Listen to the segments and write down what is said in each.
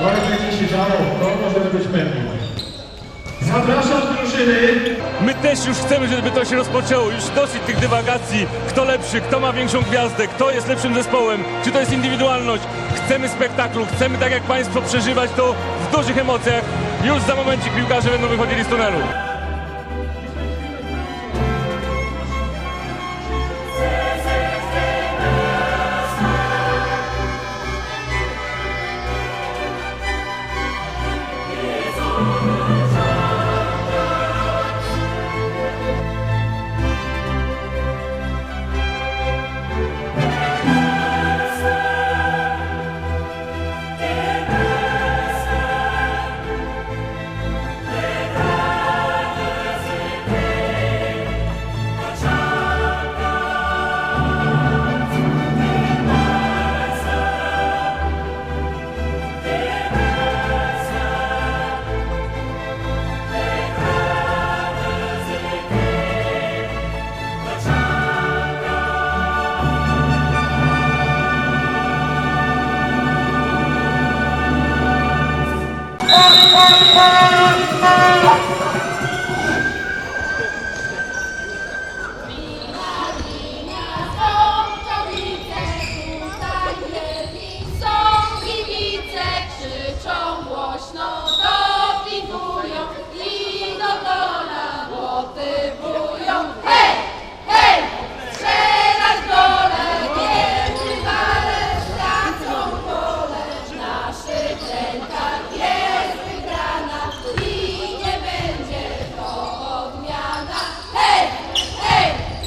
Ale będzie się działo, to możemy być pewni. Zapraszam drużyny. My też już chcemy, żeby to się rozpoczęło. Już dosyć tych dywagacji. Kto lepszy, kto ma większą gwiazdę, kto jest lepszym zespołem, czy to jest indywidualność. Chcemy spektaklu, chcemy tak jak Państwo przeżywać to w dużych emocjach. Już za momencik piłkarze będą wychodzili z tunelu.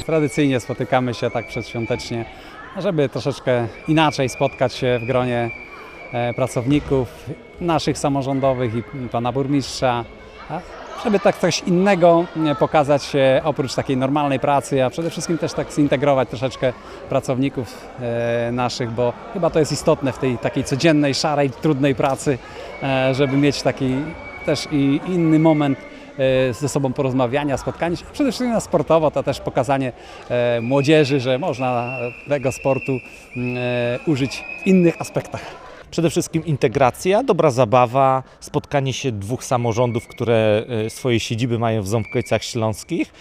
Tradycyjnie spotykamy się tak przedświątecznie, żeby troszeczkę inaczej spotkać się w gronie e, pracowników naszych samorządowych i pana burmistrza, żeby tak coś innego e, pokazać oprócz takiej normalnej pracy, a przede wszystkim też tak zintegrować troszeczkę pracowników e, naszych, bo chyba to jest istotne w tej takiej codziennej, szarej, trudnej pracy, e, żeby mieć taki też i inny moment ze sobą porozmawiania, spotkania się, przede wszystkim na sportowo, to też pokazanie e, młodzieży, że można tego sportu mm, e, użyć w innych aspektach. Przede wszystkim integracja, dobra zabawa, spotkanie się dwóch samorządów, które e, swoje siedziby mają w Ząbkojcach Śląskich.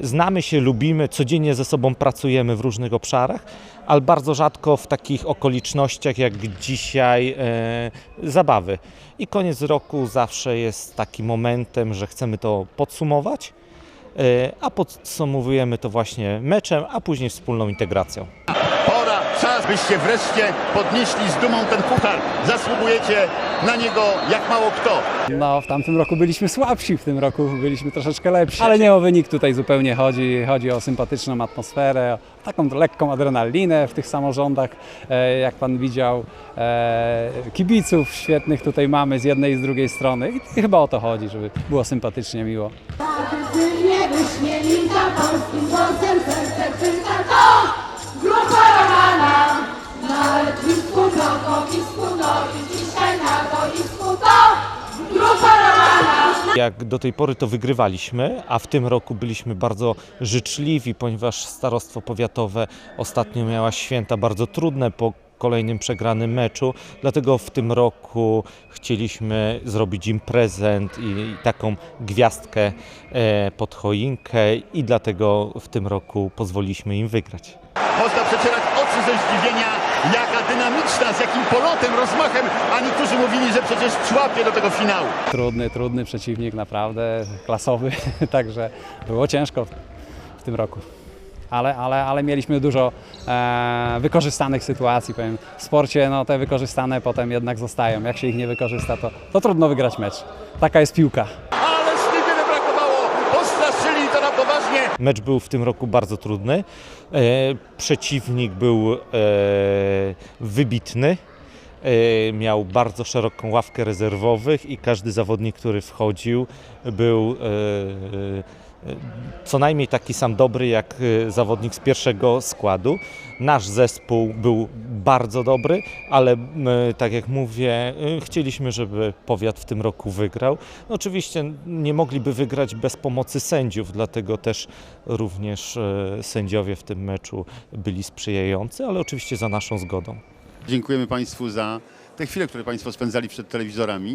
Znamy się, lubimy, codziennie ze sobą pracujemy w różnych obszarach, ale bardzo rzadko w takich okolicznościach jak dzisiaj e, zabawy. I koniec roku zawsze jest takim momentem, że chcemy to podsumować, e, a podsumowujemy to właśnie meczem, a później wspólną integracją. Czas, byście wreszcie podnieśli z dumą ten puchar. Zasługujecie na niego jak mało kto. No, w tamtym roku byliśmy słabsi, w tym roku byliśmy troszeczkę lepsi. Ale nie o wynik tutaj zupełnie chodzi. Chodzi o sympatyczną atmosferę, o taką lekką adrenalinę w tych samorządach. E, jak pan widział, e, kibiców świetnych tutaj mamy z jednej i z drugiej strony. I chyba o to chodzi, żeby było sympatycznie, miło. Nie wyśmienita polskim głosem serce czyta to Jak do tej pory to wygrywaliśmy, a w tym roku byliśmy bardzo życzliwi, ponieważ starostwo powiatowe ostatnio miała święta bardzo trudne po kolejnym przegranym meczu, dlatego w tym roku chcieliśmy zrobić im prezent i, i taką gwiazdkę e, pod choinkę i dlatego w tym roku pozwoliliśmy im wygrać. Można przecierać oczy ze zdziwienia, jaka dynamiczna, z jakim polotem, rozmachem, a niektórzy mówili, że przecież człapie do tego finału. Trudny, trudny przeciwnik, naprawdę klasowy, także było ciężko w tym roku. Ale, ale, ale mieliśmy dużo e, wykorzystanych sytuacji. Powiem. W sporcie no, te wykorzystane potem jednak zostają. Jak się ich nie wykorzysta, to, to trudno wygrać mecz. Taka jest piłka. Mecz był w tym roku bardzo trudny. E, przeciwnik był e, wybitny. E, miał bardzo szeroką ławkę rezerwowych i każdy zawodnik, który wchodził, był co najmniej taki sam dobry jak e, zawodnik z pierwszego składu. Nasz zespół był bardzo dobry, ale m, tak jak mówię, e, chcieliśmy, żeby powiat w tym roku wygrał. Oczywiście nie mogliby wygrać bez pomocy sędziów, dlatego też również sędziowie w tym meczu byli sprzyjający, ale oczywiście za naszą zgodą. Dziękujemy Państwu za te chwile, które Państwo spędzali przed telewizorami.